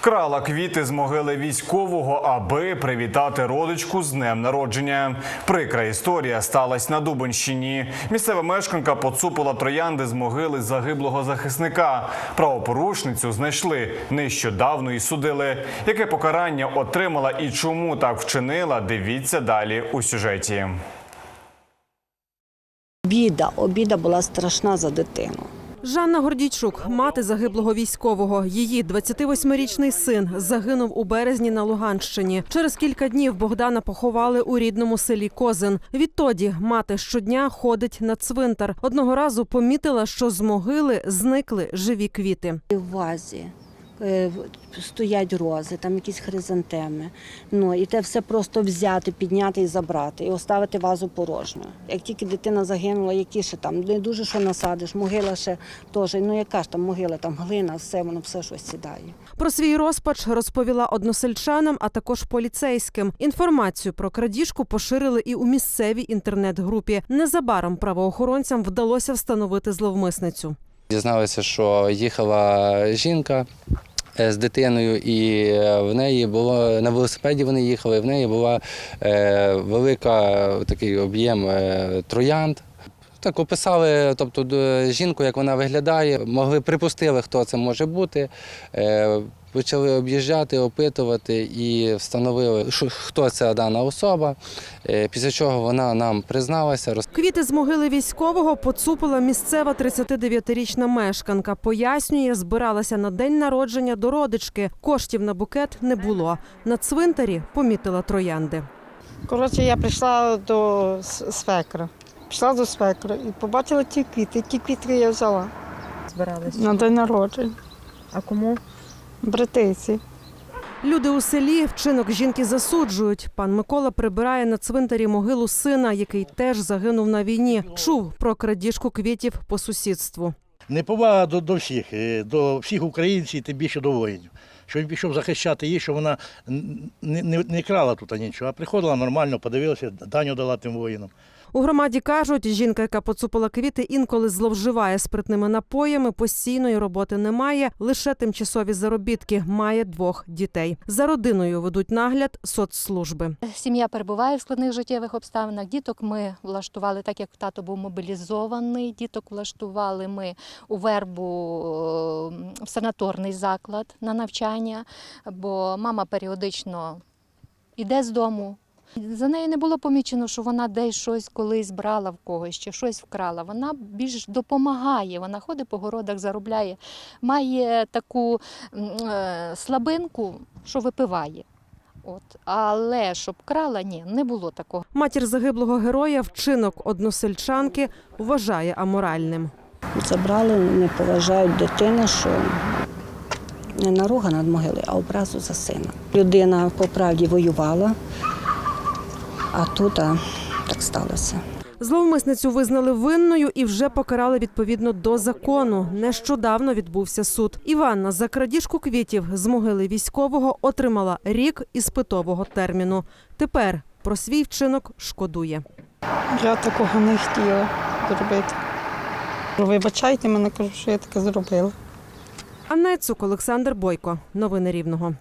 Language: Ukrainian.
Вкрала квіти з могили військового, аби привітати родичку з днем народження. Прикра історія сталася на Дубенщині. Місцева мешканка поцупила троянди з могили загиблого захисника. Правопорушницю знайшли нещодавно і судили. Яке покарання отримала і чому так вчинила? Дивіться далі у сюжеті. Біда, обіда була страшна за дитину. Жанна Гордійчук, мати загиблого військового. Її 28-річний син загинув у березні на Луганщині. Через кілька днів Богдана поховали у рідному селі Козин. Відтоді мати щодня ходить на цвинтар. Одного разу помітила, що з могили зникли живі квіти. В вазі стоять рози, там якісь хризантеми. Ну і те все просто взяти, підняти і забрати, і оставити вазу порожню. Як тільки дитина загинула, які ще там не дуже що насадиш, могила ще теж. Ну яка ж там могила, там глина, все воно все щось сідає. Про свій розпач розповіла односельчанам, а також поліцейським. Інформацію про крадіжку поширили і у місцевій інтернет-групі. Незабаром правоохоронцям вдалося встановити зловмисницю. Дізналися, що їхала жінка е, з дитиною, і е, в неї було на велосипеді. Вони їхали. В неї була е, велика е, такий об'єм е, троянд. Так описали, тобто жінку, як вона виглядає, могли припустили, хто це може бути. Е, Почали об'їжджати, опитувати і встановили, що хто ця дана особа. Е, Після чого вона нам призналася, Квіти з могили військового поцупила місцева 39-річна мешканка. Пояснює, збиралася на день народження до родички. Коштів на букет не було. На цвинтарі помітила троянди. Коротше, я прийшла до свекра. Пішла до свекра і побачила ті квіти. Ті квіти я взяла Збиралися. на день народження. А кому? Братиці. Люди у селі вчинок жінки засуджують. Пан Микола прибирає на цвинтарі могилу сина, який теж загинув на війні. Чув про крадіжку квітів по сусідству. Неповага до, до всіх, е, до всіх українців, тим більше до воїнів. Що він пішов захищати її, що вона не, не, не крала тут нічого, а приходила нормально, подивилася, даню дала тим воїнам. У громаді кажуть, жінка, яка поцупила квіти, інколи зловживає спиртними напоями, постійної роботи немає, лише тимчасові заробітки. Має двох дітей. За родиною ведуть нагляд соцслужби. Сім'я перебуває в складних життєвих обставинах. Діток ми влаштували, так як тато був мобілізований. Діток влаштували ми у вербу санаторний заклад на навчання, бо мама періодично йде з дому. За нею не було помічено, що вона десь щось колись брала в когось чи щось вкрала. Вона більш допомагає. Вона ходить по городах, заробляє, має таку е, слабинку, що випиває. От, але щоб крала, ні, не було такого. Матір загиблого героя вчинок односельчанки вважає аморальним. Забрали, не поважають дитину, що не наруга над могилою, а образу за сина. Людина по правді воювала, а тут а, так сталося. Зловмисницю визнали винною і вже покарали відповідно до закону. Нещодавно відбувся суд. Іванна за крадіжку квітів з могили військового отримала рік іспитового терміну. Тепер про свій вчинок шкодує. Я такого не хотіла зробити. Вибачайте мене, кажу, що я таке зробила. Анна Цук, Олександр Бойко. Новини Рівного.